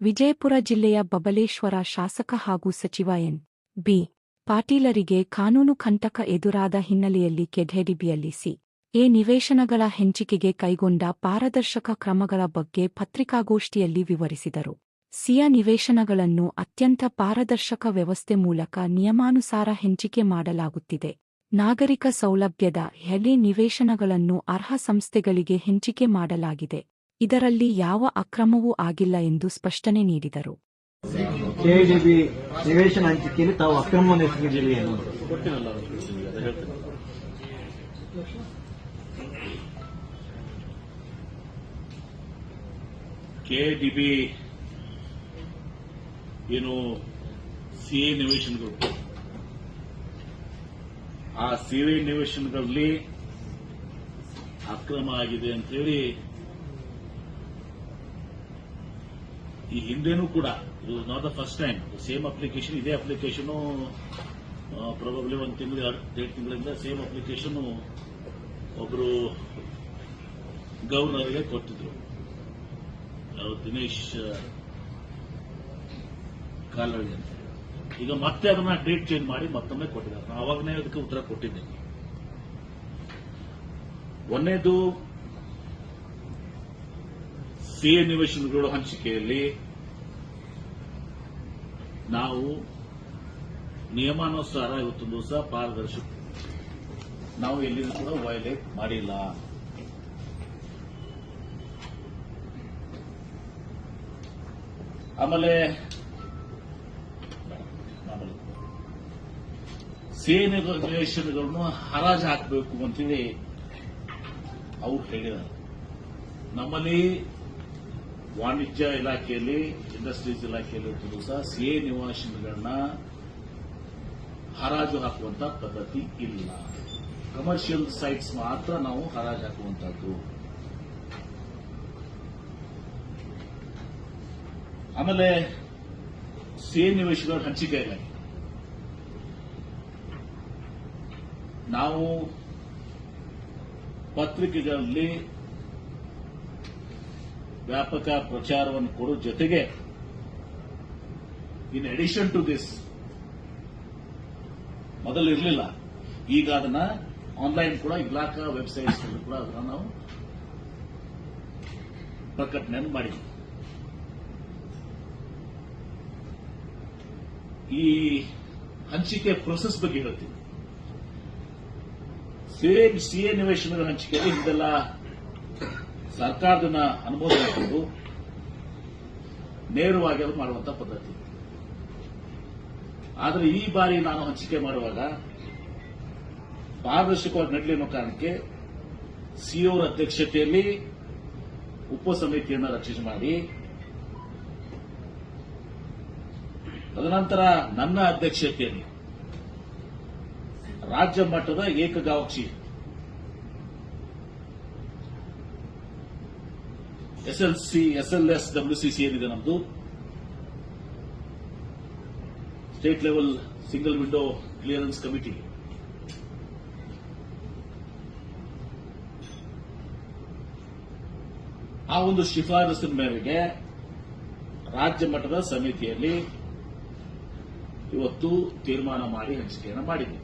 ವಿಜಯಪುರ ಜಿಲ್ಲೆಯ ಬಬಲೇಶ್ವರ ಶಾಸಕ ಹಾಗೂ ಸಚಿವ ಎನ್. ಬಿ. ಪಾಟೀಲರಿಗೆ ಕಾನೂನು ಕಂಟಕ ಎದುರಾದ ಹಿನ್ನೆಲೆಯಲ್ಲಿ ಕೆಢೆಡಿಬಿಯಲ್ಲಿ ಸಿ. ಎ. ನಿವೇಶನಗಳ ಹೆಂಚಿಕೆಗೆ ಕೈಗೊಂಡ ಪಾರದರ್ಶಕ ಕ್ರಮಗಳ ಬಗ್ಗೆ ಪತ್ರಿಕಾಗೋಷ್ಠಿಯಲ್ಲಿ ವಿವರಿಸಿದರು. ಸಿಯ ನಿವೇಶನಗಳನ್ನು ಅತ್ಯಂತ ಪಾರದರ್ಶಕ ವ್ಯವಸ್ಥೆ ಮೂಲಕ ನಿಯಮಾನುಸಾರ ಹೆಂಚಿಕೆ ಮಾಡಲಾಗುತ್ತಿದೆ. ನಾಗರಿಕ ಸೌಲಭ್ಯದ ಹೆಲಿ ನಿವೇಶನಗಳನ್ನು ಅರ್ಹ ಸಂಸ್ಥೆಗಳಿಗೆ ಹೆಂಚಿಕೆ ಮಾಡಲಾಗಿದೆ. ಇದರಲ್ಲಿ ಯಾವ ಅಕ್ರಮವೂ ಆಗಿಲ್ಲ ಎಂದು ಸ್ಪಷ್ಟನೆ ನೀಡಿದರು. ಕೆಡಿಬಿ ನಿವೇಶನ ಹಂಚಿಕೆಯಲ್ಲಿ ತಾವು ಅಕ್ರಮವನ್ನು ಎಸಗಿದ್ದೀರಿ ಏನು? ಕೊಟ್ಟಿರಲ್ಲ ಅವ್ರು ಅದು ಹೇಳ್ತೀನಿ ಕೆಡಿಬಿ ಏನು ಸಿಎ ನಿವೇಶನಗಳು. ಆ ಸಿಇ ನಿವೇಶನಗಳಲ್ಲಿ ಅಕ್ರಮ ಆಗಿದೆ ಅಂತ ಈ ಹಿಂದೆನೂ ಕೂಡ, ಇದು not the first time same application ಇದೇ ಅಪ್ಲಿಕೇಶನು ಪ್ರಾಬಬ್ಲಿ ಒಂದು ತಿಂಗಳು, ಎರಡು ತಿಂಗಳಿಂದ ಸೇಮ್ ಅಪ್ಲಿಕೇಶನ್ ಒಬ್ರು ಗವರ್ನರ್ಗೆ ಕೊಟ್ಟಿದ್ರು. ದಿನೇಶ್ ಕಾಲಹಳ್ಳಿ ಅಂತ. ಈಗ ಮತ್ತೆ ಅದನ್ನ ಡೇಟ್ ಚೇಂಜ್ ಮಾಡಿ ಮತ್ತೊಮ್ಮೆ ಕೊಟ್ಟಿದ್ದಾರೆ. ನಾನು ಅವಾಗನೇ ಅದಕ್ಕೆ ಉತ್ತರ ಕೊಟ್ಟಿದ್ದೇನೆ ಒಂದನೇದು ಸಿಎ ನಿವೇಶನಗಳು ಹಂಚಿಕೆಯಲ್ಲಿ ನಾವು ನಿಯಮಾನುಸಾರ ಇವತ್ತೊಂದು ದಿವಸ ಪಾರದರ್ಶಕ ನಾವು ಎಲ್ಲಿಯೂ ಕೂಡ ವೈಲೇಟ್ ಮಾಡಿಲ್ಲ. ಆಮೇಲೆ ಸಿಎ ನಿವೇಶನಗಳನ್ನು ಹರಾಜು ಹಾಕಬೇಕು ಅಂತೇಳಿ ಅವ್ರು ಹೇಳಿದ್ದಾರೆ. ನಮ್ಮಲ್ಲಿ ವಾಣಿಜ್ಯ ಇಲಾಖೆಯಲ್ಲಿ, ಇಂಡಸ್ಟ್ರೀಸ್ ಇಲಾಖೆಯಲ್ಲಿ ಸಹ ಸಿಎ ನಿವಾಸಿಗಳನ್ನ ಹರಾಜು ಹಾಕುವಂತ ಪದ್ಧತಿ ಇಲ್ಲ. ಕಮರ್ಷಿಯಲ್ ಸೈಟ್ಸ್ ಮಾತ್ರ ನಾವು ಹರಾಜು ಹಾಕುವಂತದ್ದು ಆಮೇಲೆ ಸಿಎ ನಿವೇಶಗಳ ಹಂಚಿಕೆ ಇಲ್ಲ. ನಾವು ಪತ್ರಿಕೆಗಳಲ್ಲಿ ವ್ಯಾಪಕ ಪ್ರಚಾರವನ್ನು ಕೊಡೋ ಜೊತೆಗೆ ಇನ್ ಅಡಿಷನ್ ಟು ದಿಸ್ ಮೊದಲು ಇರಲಿಲ್ಲ. ಈಗ ಅದನ್ನ ಆನ್ಲೈನ್ ಕೂಡ, ಇಲಾಖಾ ವೆಬ್ಸೈಟ್ಸ್ ಕೂಡ ಅದನ್ನ ನಾವು ಪ್ರಕಟಣೆಯನ್ನು ಮಾಡಿದ್ವಿ. ಈ ಹಂಚಿಕೆ ಪ್ರೊಸೆಸ್ ಬಗ್ಗೆ ಹೇಳ್ತೀನಿ. ಸೇಮ್ ಸಿಎ ನಿವೇಶನಗಳ ಹಂಚಿಕೆಯಲ್ಲಿ ಹಿಂದೆಲ್ಲ ಸರ್ಕಾರದನ್ನ ಅನುಮೋದನೆ ಕೊಟ್ಟು ನೇರವಾಗಿ ಅದು ಮಾಡುವಂತ ಪದ್ಧತಿ. ಆದರೆ ಈ ಬಾರಿ ನಾನು ಹಂಚಿಕೆ ಮಾಡುವಾಗ ಪಾರದರ್ಶಕವಾಗಿ ನಡಲಿ ಅನ್ನೋ ಕಾರಣಕ್ಕೆ ಸಿಒರ ಅಧ್ಯಕ್ಷತೆಯಲ್ಲಿ ಉಪ ಸಮಿತಿಯನ್ನು ಮಾಡಿ, ತದನಂತರ ನನ್ನ ಅಧ್ಯಕ್ಷತೆಯಲ್ಲಿ ರಾಜ್ಯ ಮಟ್ಟದ ಏಕಗಾವಕ್ಷಿ ಎಸ್ಎಲ್ಸಿ ಎಸ್ಎಲ್ಎಸ್ ಸಿ ಏನಿದೆ ನಮ್ದು? State level single window clearance committee ಆ ಒಂದು ಶಿಫಾರಸಿನ ಮೇರೆಗೆ ರಾಜ್ಯ ಮಟ್ಟದ ಸಮಿತಿಯಲ್ಲಿ ಇವತ್ತು ತೀರ್ಮಾನ ಮಾಡಿ ಹಂಚಿಕೆಯನ್ನು ಮಾಡಿದೆ